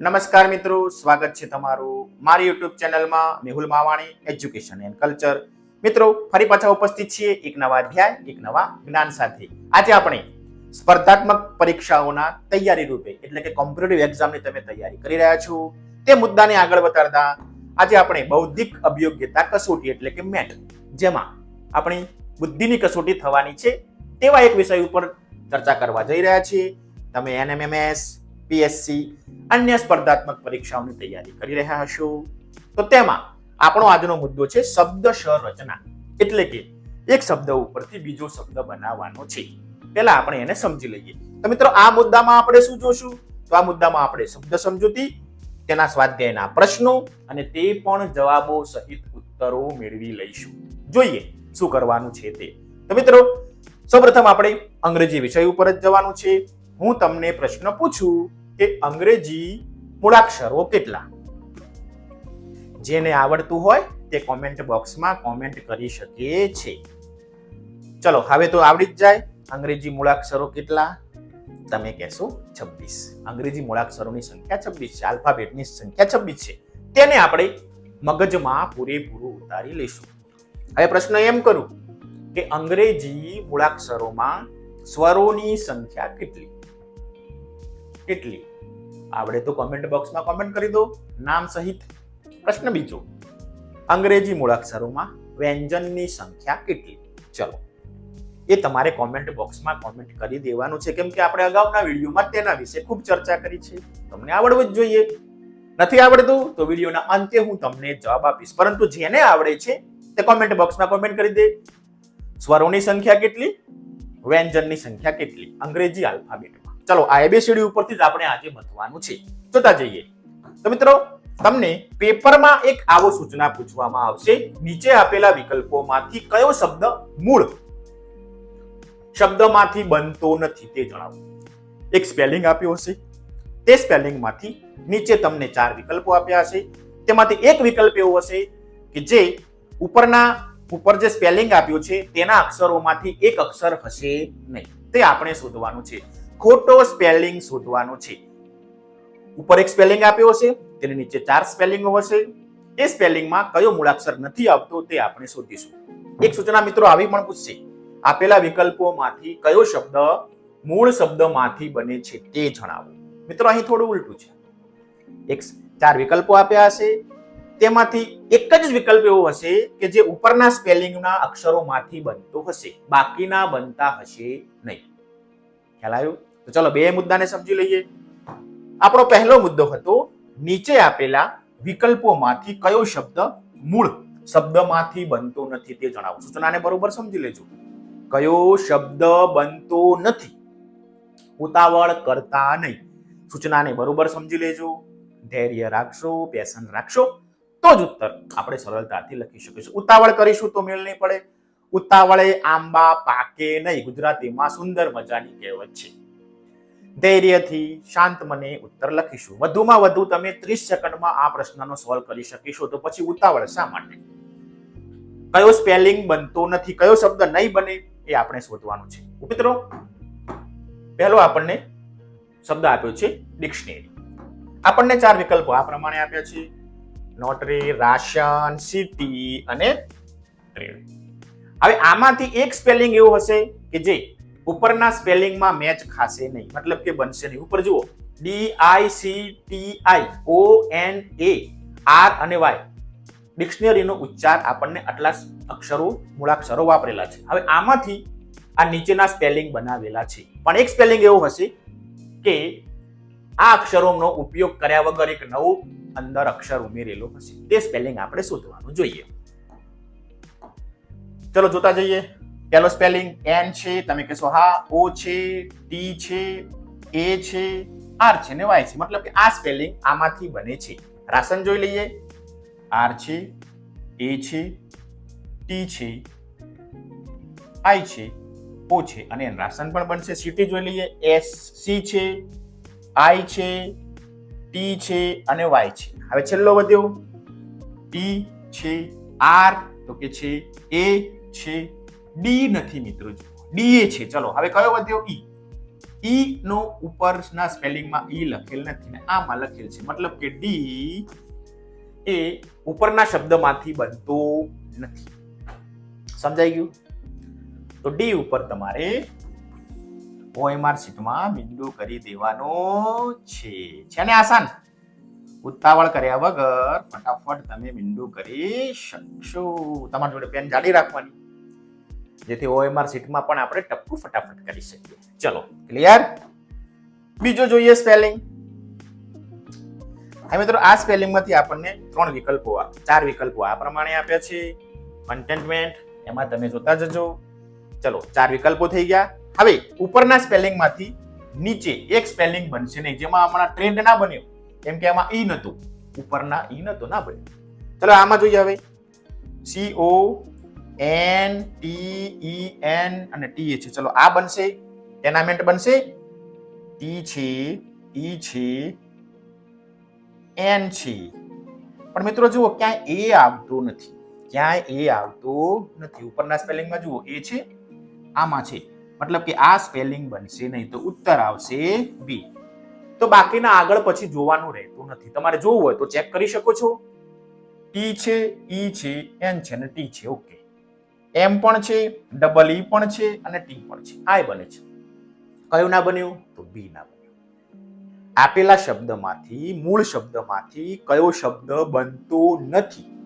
નમસ્કાર મિત્રો, સ્વાગત છે તમારું મારી યુટ્યુબ ચેનલમાં Mehul Mavani education and culture મિત્રો, ફરી પાછા ઉપસ્થિત છીએ એક નવા અધ્યાય, એક નવા જ્ઞાન સાથે. આજે આપણે સ્પર્ધાત્મક પરીક્ષાઓના તૈયારી રૂપે, એટલે કે કોમ્પિટેટિવ એક્ઝામની તમે તૈયારી કરી રહ્યા છો. તે મુદ્દાને આગળ વધારતા આજે આપણે બૌદ્ધિક અભિયોગ્યતા કસોટી, એટલે કે મેટ, જેમાં આપણી બુદ્ધિની કસોટી થવાની છે તેવા એક વિષય ઉપર ચર્ચા કરવા જઈ રહ્યા છીએ. તમે એનએમએમએસ પીએસસી અન્ય સ્પર્ધાત્મક પરીક્ષાઓની તૈયારી કરી રહ્યા હશો. તો તેમાં આપણો આજનો મુદ્દો છે શબ્દ રચના એટલે કે એક શબ્દ ઉપરથી બીજો શબ્દ બનાવવાનો છે. પહેલા આપણે એને સમજી લઈએ. તો મિત્રો, આ મુદ્દામાં આપણે શું જોશું? તો આ મુદ્દામાં આપણે શબ્દ સમજૂતી, તેના સ્વાધ્યાયના પ્રશ્નો અને તે પણ જવાબો સહિત ઉત્તરો મેળવી લઈશું. જોઈએ શું કરવાનું છે તે. તો મિત્રો, સૌપ્રથમ આપણે અંગ્રેજી વિષય ઉપર જ જવાનું છે. હું તમને પ્રશ્ન પૂછું. કે અંગ્રેજી મૂળાક્ષરો કેટલા? જેને આવડતું હોય તે કોમેન્ટ બોક્સમાં કોમેન્ટ કરી શકે છે. ચલો, હવે તો આવડી જ જાય. અંગ્રેજી મૂળાક્ષરો કેટલા? તમે કહેશો છવ્વીસ. અંગ્રેજી મૂળાક્ષરોની સંખ્યા છવ્વીસ છે. આલ્ફાબેટની સંખ્યા છવ્વીસ છે. તેને આપણે મગજમાં પૂરેપૂરું ઉતારી લઈશું. હવે પ્રશ્ન એમ કરું કે અંગ્રેજી મૂળાક્ષરોમાં સ્વરોની સંખ્યા કેટલી? કેટલી? આવડે તો કોમેન્ટ બોક્સમાં કોમેન્ટ કરી દો. નામ સહિત પ્રશ્ન બીજો. અંગ્રેજી મૂળાક્ષરોમાં વ્યંજનની સંખ્યા કેટલી? ચલો. એ તમારે કોમેન્ટ બોક્સમાં કોમેન્ટ કરી દેવાનું છે. કેમ કે આપણે અગાઉના વિડીયોમાં તેના વિશે ખૂબ ચર્ચા કરી છે. તમને આવડવું જ જોઈએ. નથી આવડતું તો વિડીયોના અંતે હું તમને જવાબ આપીશ. પરંતુ જેને આવડે છે, તે કોમેન્ટ બોક્સમાં કોમેન્ટ કરી દે. સ્વરોની સંખ્યા કેટલી? વ્યંજનની સંખ્યા કેટલી? અંગ્રેજી આલ્ફાબેટમાં ચલો, આ એબીસીડી ઉપરથી જ આપણે આજે મથવાનું છે. જોતા જઈએ. તો મિત્રો, તમને પેપરમાં એક આવો સૂચના પૂછવામાં આવશે. નીચે આપેલા વિકલ્પોમાંથી કયો શબ્દ મૂળ? શબ્દમાંથી બનતો નથી તે જણાવો. એક સ્પેલિંગ આપ્યો હશે. તે સ્પેલિંગમાંથી નીચે તમને ચાર વિકલ્પો આપ્યા હશે. તેમાંથી એક વિકલ્પ એવો હશે કે જે ઉપરના, ઉપર જે સ્પેલિંગ આપ્યું છે, તેના અક્ષરોમાંથી એક અક્ષર હશે નહીં. તે આપણે શોધવાનું છે. ખોટો સ્પેલિંગ શોધવાનો છે. ઉપર એક સ્પેલિંગ આપ્યો હશે, તેની નીચે ચાર સ્પેલિંગો હશે. એ સ્પેલિંગમાં કયો મૂળાક્ષર નથી આવતો તે આપણે શોધીશું. એક સૂચના મિત્રો આવી પણ પૂછશે, આપેલા વિકલ્પોમાંથી કયો શબ્દ મૂળ શબ્દમાંથી બને છે તે જણાવો. મિત્રો, અહીં થોડું ઉલટું છે. એક ચાર વિકલ્પો આપ્યા હશે. તેમાંથી એક જ વિકલ્પ એવો હશે કે જે ઉપરના સ્પેલિંગના અક્ષરોમાંથી બનતો હશે. બાકીના બનતા હશે નહીં. ખ્યાલ આવ્યો? તો ચલો બે મુદ્દાને સમજી લઈએ. આપણો પહેલો મુદ્દો હતો, નીચે આપેલા વિકલ્પોમાંથી કયો શબ્દ મૂળ શબ્દમાંથી બનતો નથી તે જણાવો. સૂચનાને બરોબર સમજી લેજો. કયો શબ્દ બનતો નથી? ઉતાવળ કરતા નહીં. સૂચનાને બરોબર સમજી લેજો. ધૈર્ય રાખશો, પેશન રાખશો, તો જ ઉત્તર આપણે સરળતાથી લખી શકીશું. ઉતાવળ કરીશું તો મેળ નહીં પડે. ઉતાવળે આંબા પાકે નહીં. ગુજરાતીમાં સુંદર મજાની કહેવત છે. ધૈર્યથી શાંત મને ઉત્તર લખીશું. વધુમાં વધુ તમે ત્રીસ સેકન્ડમાં આ પ્રશ્નનો સોલ્વ કરી શકીશો તો પછી ઉતાવળ શા માટે? કયો સ્પેલિંગ બનતો નથી, કયો શબ્દ નહીં બને એ આપણે શોધવાનું છે. મિત્રો પહેલો આપણને શબ્દ આપ્યો છે ડિક્શનરી આપણને ચાર વિકલ્પો આ પ્રમાણે આપ્યા છે. નોટરી, રાશન સિટી અને ટ્રેડ હવે આમાંથી એક સ્પેલિંગ એવું હશે કે જે ઉપરના સ્પેલિંગમાં મેચ ખાશે નહીં. મતલબ કે બનશે નહીં. ઉપર જુઓ. D I C T I O N A R અને વાય ડિક્શનરીનો ઉચ્ચાર આપણને આટલા અક્ષરો, મૂળાક્ષરો વાપરેલા છે. હવે આમાંથી આ નીચેના સ્પેલિંગ બનાવેલા છે. પણ એક સ્પેલિંગ એવું હશે કે આ અક્ષરોનો ઉપયોગ કર્યા વગર એક નવું અંદર અક્ષર ઉમેરેલો હશે. તે સ્પેલિંગ આપણે શોધવાનું જોઈએ. ચલો, જોતા જઈએ. પહેલો સ્પેલિંગ એન છે, તમે કહેશો હા ઓ છે ટી છે એ છે આર છે ને વાય છે. મતલબ કે આ સ્પેલિંગ આમાંથી બને છે. રાશન જોઈ લઈએ. આર છે એ છે ટી છે આઈ છે ઓ છે. અને રાશન પણ બનશે. સિટી જોઈ લઈએ. એસ સી છે આઈ છે ટી છે અને વાય છે. હવે છેલ્લો વધ્યો. ટી છે આર તો કે છે એ છે ડી નથી મિત્રો ડી એ છે. ચલો, હવે કયો વધ્યો? ઈ ઈ નો ઉપરના સ્પેલિંગમાં ઈ લખેલ નથી ને આમાં લખેલ છે. મતલબ કે ડી એ ઉપરના શબ્દમાંથી બનતો નથી. સમજાઈ ગયું? તો ડી ઉપર તમારે ઓએમઆર શીટમાં બિંદુ કરી દેવાનો છે. છે ને આસાન? ઉતાવળ કર્યા વગર ફટાફટ તમે બિંદુ કરી શકશો. તમારી જોડે પેન જાડી રાખવાની. જેથી ઓએમઆર સીટમાં પણ આપણે ટપકું ફટાફટ કરી શકીએ. ચલો ક્લિયર બીજો જોઈએ સ્પેલિંગ હવે મિત્રો, આ સ્પેલિંગમાંથી આપણને ત્રણ વિકલ્પો ચાર વિકલ્પો આ પ્રમાણે આપ્યા છે. કન્ટેન્ટમેન્ટ એમાં તમે જોતા જજો. ચલો, ચાર વિકલ્પો થઈ ગયા. હવે, ઉપરના સ્પેલિંગમાંથી નીચે એક સ્પેલિંગ બનશે નહીં, જેમાં હમણાં ટ્રેન્ડ ના બન્યો. કેમ કે આમાં ઈ નતું. ઉપરના ઈ નતો ના બન્યો. ચલો, આમાં જોઈએ હવે. C O N T E N અને ટી છે. ચલો, આ બનશે ટેનામેન્ટ બનશે. ટી છે ઈ છે એન છે. પણ મિત્રો, જુઓ, ક્યાંય એ આવતો નથી. ક્યાંય એ આવતો નથી. ઉપરના સ્પેલિંગમાં જુઓ એ છે, આમાં છે. મતલબ કે આ સ્પેલિંગ બનશે નહીં તો ઉત્તર આવશે બી તો બાકીના આગળ પછી જોવાનું રહેતું નથી. તમારે જોવું હોય તો ચેક કરી શકો છો. ટી છે ઈ છે એન છે અને ટી છે. ઓકે એમ પણ છે ડબલ ઈ પણ છે અને ટી પણ છે. આ બને છે. કયું ના બન્યું? તો બી ના બન્યું. આપેલા શબ્દમાંથી, મૂળ શબ્દમાંથી કયો શબ્દ બનતો નથી?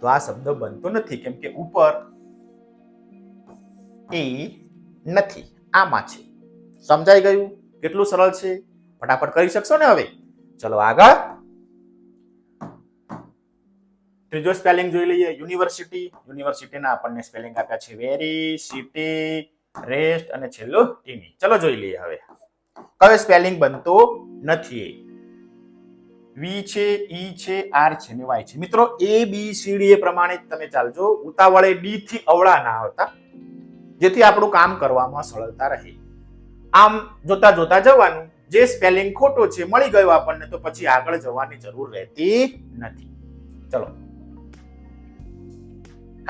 તો આ શબ્દ બનતો નથી, કેમ કે ઉપર એ નથી. આમાં છે. સમજાઈ ગયું? કેટલું સરળ છે? ફટાફટ કરી શકશો ને હવે? ચલો આગળ. ત્રીજો સ્પેલિંગ જોઈ લઈએ. યુનિવર્સિટી યુનિવર્સિટીના આપણને સ્પેલિંગ આપ્યા છે વેરી સિટી રેસ્ટ અને છેલ્લો ટીની ચલો જોઈ લઈએ હવે. કયો સ્પેલિંગ બનતો નથી. વી છે ઈ છે આર છે ને વાય છે. મિત્રો એ બી સી ડી એ પ્રમાણે તમે ચાલજો. ઉતાવળે ડી થી અવળા ના આવતા. જેથી આપણું કામ કરવામાં સરળતા રહે. આમ જોતા જોતા જવાનું. જે સ્પેલિંગ ખોટો છે, મળી ગયો આપણને, તો પછી આગળ જવાની જરૂર રહેતી નથી. ચલો.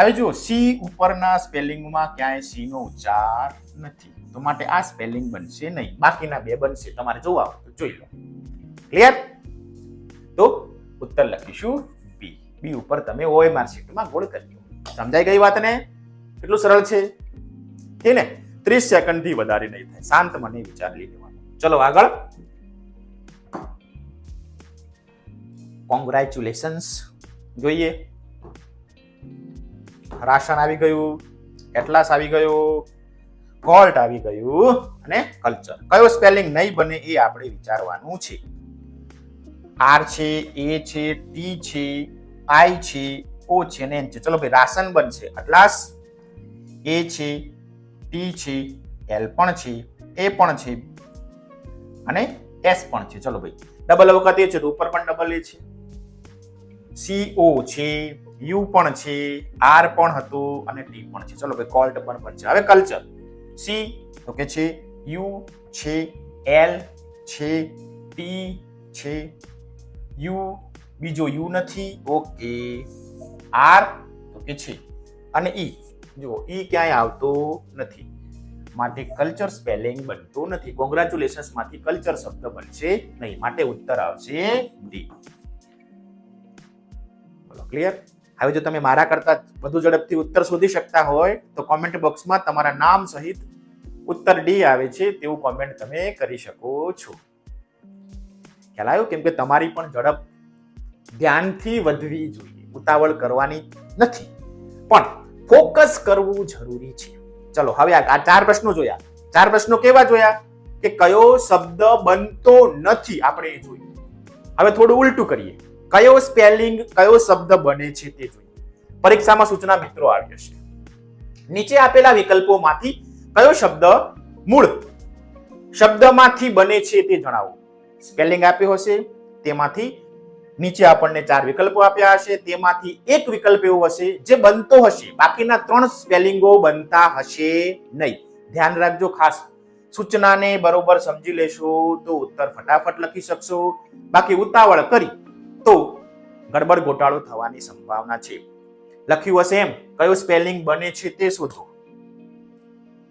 હવે જુઓ સી ઉપરના સ્પેલિંગમાં ક્યાંય સી નો ઉચ્ચાર નથી. તો માટે આ સ્પેલિંગ બનશે નહીં. બાકીના બે બનશે. તમારે જોવા તો જોઈ લો. ક્લિયર તો ઉત્તર લખીશું બી બી ઉપર તમે ઓએમઆર માર્કશીટમાં ગોળ કરી દો સમજાઈ ગઈ વાતને? કેટલું સરળ છે? કે ને? ત્રીસ સેકન્ડથી વધારે નહીં થાય. શાંત મને વિચાર લેવાનો. ચલો આગળ. કોંગ્રેચ્યુલેશન્સ જોઈએ. રાશન આવી ગયું એટલાસ આવી ગયું કોલ્ટ આવી ગયું અને કલ્ચર કયો સ્પેલિંગ નહીં બને એ આપણે વિચારવાનું છે. આર છે એ છે ટી છે આઈ છે ઓ છે ને છે. ચલો ભાઈ, રાશન બનશે. એટલાસ એ છે ટી છે એલ પણ છે એ પણ છે અને એસ પણ છે. ચલો ભાઈ ડબલ વખત એ છે તો ઉપર પણ ડબલ એ છે. સી ઓ છે યુ પણ છે, આર પણ હતું અને ટી પણ છે. ચલો ભાઈ કોલ્ટ પણ પણ છે. હવે કલ્ચર સી, તો કે છે, યુ છે, એલ છે, ટી છે, યુ, બીજો યુ નથી. ઓકે. આર, તો કે છે. અને ઈ, જુઓ, ઈ ક્યાંય આવતો નથી. માટે કલ્ચર સ્પેલિંગ બનતો નથી. કોંગ્રેચ્યુલેશન્સમાંથી કલ્ચર શબ્દ બનશે નહીં. માટે ઉત્તર આવશે ડી. ક્લિયર હવે જો તમે મારા કરતા વધુ ઝડપથી ઉત્તર શોધી શકતા હોય, તો કોમેન્ટ બોક્સમાં તમારા નામ સહિત ઉત્તર ડી આવે છે તેવું કોમેન્ટ તમે કરી શકો છો. ખ્યાલ આવ્યો? કેમ કે તમારી પણ ઝડપ ધ્યાનથી વધવી જોઈએ. ઉતાવળ કરવાની નથી. પણ ફોકસ કરવું જરૂરી છે. ચલો, હવે આ ચાર પ્રશ્નો જોયા. ચાર પ્રશ્નો કેવા જોયા? કે કયો શબ્દ બનતો નથી આપણે એ જોયું. હવે થોડું ઉલટું કરીએ. કયો સ્પેલિંગ કયો શબ્દ બને છે તે જોઈએ. પરીક્ષામાં સૂચના મિત્રો આવી હશે. નીચે આપેલા વિકલ્પોમાંથી કયો શબ્દ મૂળ શબ્દમાંથી બને છે તે જણાવો. સ્પેલિંગ આપ્યો હશે, તેમાંથી નીચે આપણને ચાર વિકલ્પો આપ્યા હશે, તેમાંથી એક વિકલ્પ એવો હશે જે બનતો હશે. બાકીના ત્રણ સ્પેલિંગો બનતા હશે નહીં. ધ્યાન રાખજો ખાસ. સૂચનાને બરોબર સમજી લેશો તો ઉત્તર ફટાફટ લખી શકશો. બાકી ઉતાવળ કરી તો ગડબડ ગોટાળો થવાની સંભાવના છે. લખ્યું હશે એમ, કયો સ્પેલિંગ બને છે તે શોધો.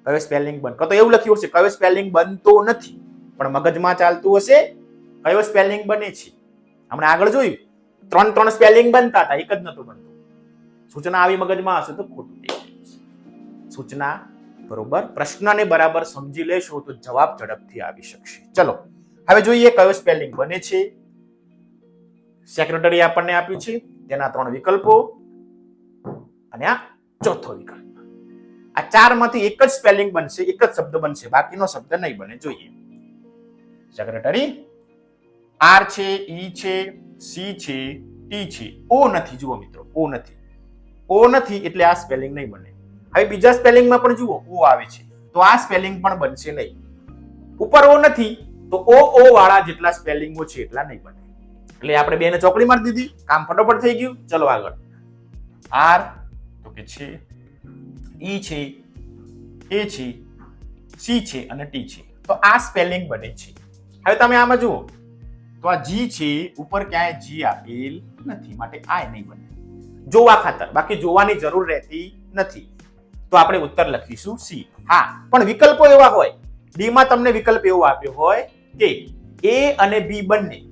કયો સ્પેલિંગ બન, તો એવું લખ્યું હશે, કયો સ્પેલિંગ બનતો નથી, પણ મગજમાં ચાલતું હશે, કયો સ્પેલિંગ બને છે. હમણાં આગળ જોયું, ત્રણ ત્રણ સ્પેલિંગ બનતા હતા, એક જ નહોતું બનતું. સૂચના આવી મગજમાં હશે તો ખોટું. સૂચના, બરોબર, પ્રશ્નને બરાબર સમજી લેશો તો જવાબ ઝડપથી આવી શકશે. ચલો, હવે જોઈએ કયો સ્પેલિંગ બને છે. સેક્રેટરી આપણને આપ્યું છે, તેના ત્રણ વિકલ્પો અને આ ચોથો વિકલ્પ. આ ચારમાંથી એક જ સ્પેલિંગ બનશે, એક જ શબ્દ બનશે, બાકીનો શબ્દ નહીં બને, જોઈએ. સેક્રેટરી આર છે, ઈ છે, સી છે, ટી છે, ઓ નથી, જુઓ મિત્રો, ઓ નથી. ઓ નથી એટલે આ સ્પેલિંગ નહીં બને. હવે બીજા સ્પેલિંગમાં પણ જુઓ, ઓ આવે છે. તો આ સ્પેલિંગ પણ બનશે નહીં. ઉપર ઓ નથી, તો ઓ ઓ વાળા જેટલા સ્પેલિંગો છે એટલા નહીં બને. એટલે આપણે બેને ચોકડી મારી દીધી. કામ ફટોફટ થઈ ગયું. ચલો આગળ. આર, તો કે છે. ઈ છે, એ છે, સી છે અને ટી છે. તો આ સ્પેલિંગ બને છે. હવે તમે આમાં જુઓ. તો આ જી છે, ઉપર ક્યાંય જી આપેલ નથી. માટે આ નહીં બને. જોવા ખાતર. બાકી જોવાની જરૂર રહેતી નથી. તો આપણે ઉત્તર લખીશું સી. હા, પણ વિકલ્પો એવા હોય. ડીમાં તમને વિકલ્પ એવો આપ્યો હોય કે એ અને બી બંને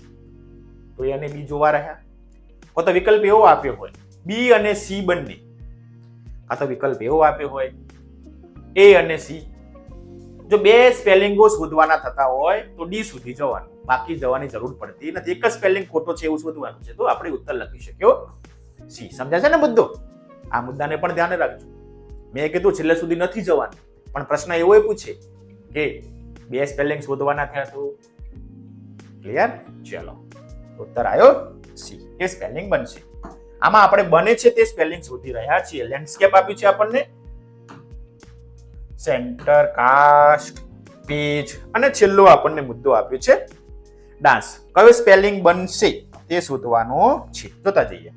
તો એ અને બી જોવા રહ્યા. કો તો વિકલ્પ એવો આપ્યો હોય, બી અને સી બંને. આ તો વિકલ્પ એવો આપ્યો હોય, એ અને સી. જો બે સ્પેલિંગો શોધવાના થતા હોય, તો ડી સુધી જવાનું. બાકી જવાની જરૂર પડતી નથી. એક જ સ્પેલિંગ ખોટો છે એવું શોધવાનું છે, તો આપણે ઉત્તર લખી શક્યો સી. સમજાય છે ને મુદ્દો? આ મુદ્દાને પણ ધ્યાન રાખજો. મેં કીધું છેલ્લે સુધી નથી જવાનું. પણ પ્રશ્ન એવો પૂછે કે બે સ્પેલિંગ શોધવાના થયા તો? ક્લિયર? ચલો. ઉત્તર આવ્યો સી. એ સ્પેલિંગ બનશે. આમાં આપણે બને છે તે સ્પેલિંગ શોધી રહ્યા છીએ. લેન્ડસ્કેપ આપ્યું છે આપણને. સેન્ટર કાસ્ટ પેજ અને છેલ્લો આપણને મુદ્દો આપ્યો છે. ડાન્સ કયો સ્પેલિંગ બનશે તે શોધવાનો છે. જોતા જઈએ.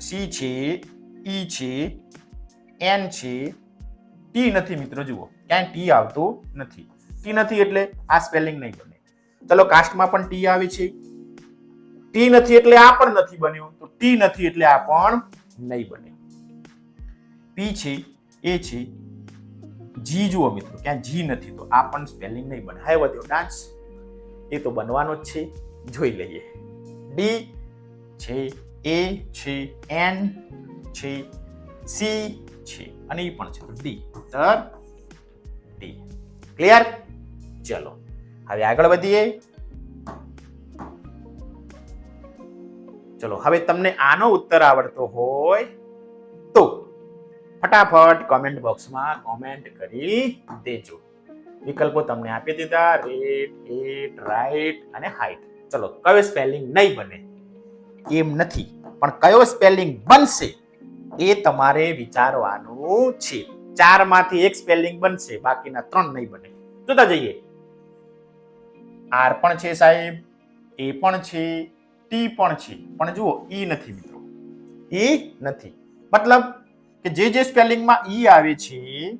સી છે ઈ છે એન છે. ટી નથી મિત્રો, જુઓ. ક્યાંય ટી આવતું નથી. ટી નથી એટલે આ સ્પેલિંગ નહીં બને. ચલો કાસ્ટમાં પણ ટી આવે છે. ટી નથી એટલે આ પણ નથી બન્યું. તો ટી નથી એટલે આ પણ નહીં બને. પી છે એ છે જી જુઓ મિત્રો, ક્યાં જી નથી તો આ પણ સ્પેલિંગ નહીં બને. હવે વધ્યો ડાન્સ એ તો બનવાનો જ છે. જોઈ લઈએ. ડી છે એ છે એન છે સી છે, અને એ પણ છે. ડી તર ડી ક્લિયર ચલો, હવે આગળ વધીએ. ચલો, હવે તમને આનો ઉત્તર આવડતો હોય તો ફટાફટ કોમેન્ટ બોક્સમાં કોમેન્ટ કરી દેજો. વિકલ્પો તમને આપી દીધા રેટ એટ રાઈટ અને હાઈટ ચલો, કયો સ્પેલિંગ નહીં બને? એમ નથી, પણ કયો સ્પેલિંગ બનશે એ તમારે વિચારવાનું છે. ચારમાંથી એક સ્પેલિંગ બનશે, બાકીના ત્રણ નહીં બને. જોતા જઈએ. આર પણ છે સાહેબ, એ પણ છે, ટી પણ છે. પણ જુઓ, ઈ નથી મિત્રો. ઈ નથી. મતલબ કે જે જે સ્પેલિંગમાં ઈ આવે છે,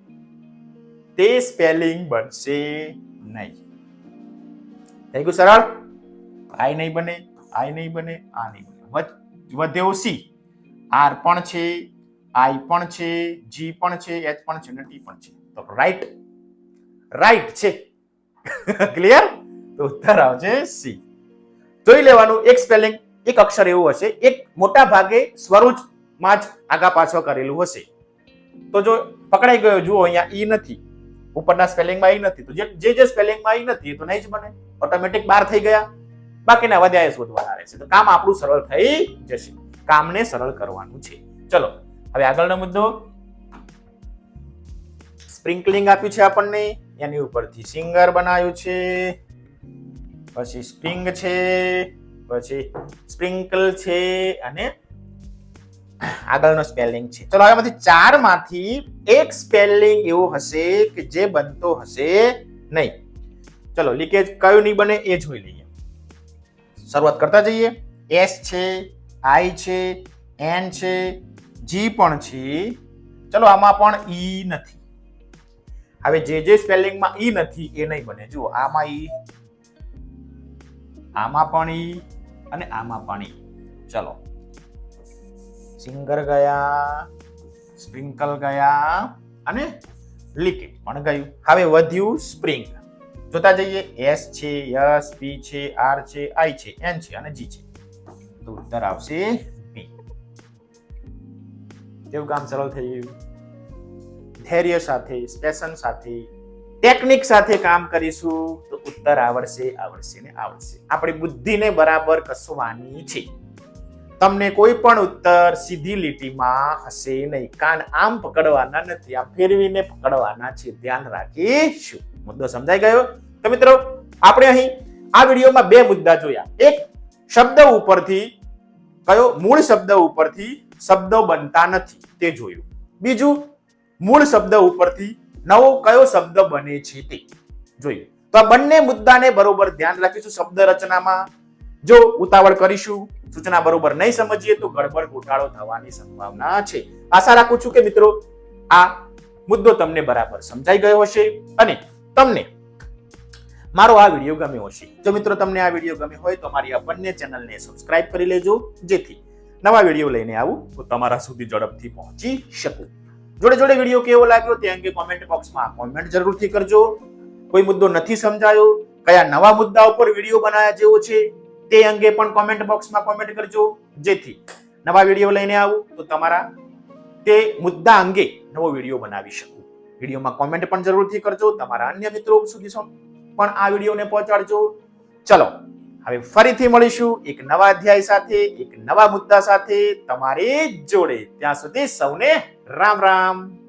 તે સ્પેલિંગ બનશે નહીં. થઈ ગયું સરળ? આઈ નહીં બને, આઈ નહીં બને, આ નહીં બને. વધ- સી. આર પણ છે, આઈ પણ છે, જી પણ છે, એચ પણ છે અને ટી પણ છે. તો રાઈટ. રાઈટ છે. ક્લિયર? તો ઉત્તર આવશે સી. જોઈ લેવાનું, એક સ્પેલિંગ એક અક્ષર એવું હશે. એક મોટા ભાગે સ્વરૂપમાં જ આગા પાછળ કરેલું હશે. તો જો પકડાઈ ગયો, જુઓ અહીંયા ઈ નથી. ઉપરના સ્પેલિંગમાં ઈ નથી. તો જે જે સ્પેલિંગમાં ઈ નથી, તો નહીં જ બને. ઓટોમેટિક બાર થઈ ગયા. બાકીના વધ્યા શોધવાના રહેશે. તો કામ આપણું સરળ થઈ જશે. કામને સરળ કરવાનું છે. ચલો, હવે આગળનો મુદ્દો. સ્પ્રિંકલિંગ આપ્યું છે આપણને. એની ઉપરથી સિંગર બનાવ્યું છે. પછી સ્પ્રિંગ છે, પછી સ્પ્રિંકલ છે અને આગળનો સ્પેલિંગ છે. ચલો, આમાંથી ચારમાંથી એક સ્પેલિંગ એવો હશે કે જે બનતો હશે નહીં. ચલો, લીકેજ કયું નહીં બને એ જોઈ લઈએ. શરૂઆત કરતા જઈએ. એસ છે, આઈ છે, એન છે, જી પણ છે. ચલો, આમાં પણ ઈ નથી. હવે જે જે સ્પેલિંગમાં ઈ નથી એ નહીં બને. જુઓ, આમાં ઈ આમાં પણ અને આમાં પણ. ચલો. સિંગર ગયા, સ્પ્રિંકલ ગયા અને લિક્વિડ પણ ગયું. હવે વધ્યું સ્પ્રિંગ. જોતા જઈએ, એસ છે, યસ, પી છે, આર છે, આઈ છે, એન છે અને જી છે. તો ઉત્તર આવશે બી. કેવું કામ સરળ થઈ ગયું? ધૈર્ય સાથે સ્પેશન સાથે ટેકનિક સાથે કામ કરીશું તો ઉત્તર આવડશે આવડશે ને આવડશે. આપણી બુદ્ધિને બરાબર કસવાની છે. તમને કોઈ પણ ઉત્તર સીધી લીટીમાં હશે નહીં. કાન આમ પકડવાના નથી. આ ફેરવીને પકડવાના છે. ધ્યાન રાખીશું. મુદ્દો સમજાઈ ગયો? તો મિત્રો, આપણે અહીં આ વિડીયોમાં બે મુદ્દા જોયા. એક, શબ્દ ઉપરથી કયો? મૂળ શબ્દ ઉપરથી શબ્દો બનતા નથી. તે જોયું. બીજું, મૂળ શબ્દ ઉપરથી નવો કયો શબ્દ બને છે તે? જોઈએ. તો આ બંને મુદ્દાને બરોબર ધ્યાન રાખીશું શબ્દ રચનામાં. જો ઉતાવળ કરીશું, સૂચના બરોબર નહીં સમજીએ તો ગડબડ ગોટાળો થવાની સંભાવના છે. આશા રાખું છું કે મિત્રો, આ મુદ્દો તમને બરાબર સમજાઈ ગયો હશે અને તમને મારો આ વીડિયો ગમ્યો હશે. જો મિત્રો તમને આ વીડિયો ગમ્યો હોય તો મારી આ બંને ચેનલને સબસ્ક્રાઇબ કરી લેજો, જેથી નવા વીડિયો લઈને આવું તો તમારા સુધી ઝડપથી પહોંચી શકું. જોડે જોડે વીડિયો કેવો લાગ્યો તે અંગે કોમેન્ટ બોક્સમાં કોમેન્ટ જરૂરથી કરજો. કોઈ મુદ્દો નથી સમજાયો, કયા નવા મુદ્દા ઉપર વીડિયો બનાવ્યા જેવો છે તે અંગે પણ કોમેન્ટ બોક્સમાં કોમેન્ટ કરજો. જેથી નવા વીડિયો લઈને આવું તો તમારા તે મુદ્દા અંગે નવો વીડિયો બનાવી શકું. વિડીયોમાં કોમેન્ટ પણ જરૂરથી કરજો, તમારા અન્ય મિત્રો સુધી પણ આ વિડીયોને પહોંચાડજો. ચલો હવે ફરીથી મળીશું એક નવા અધ્યાય સાથે, એક નવા મુદ્દા સાથે તમારી જોડે. ત્યાં સુધી સૌને રામ રામ.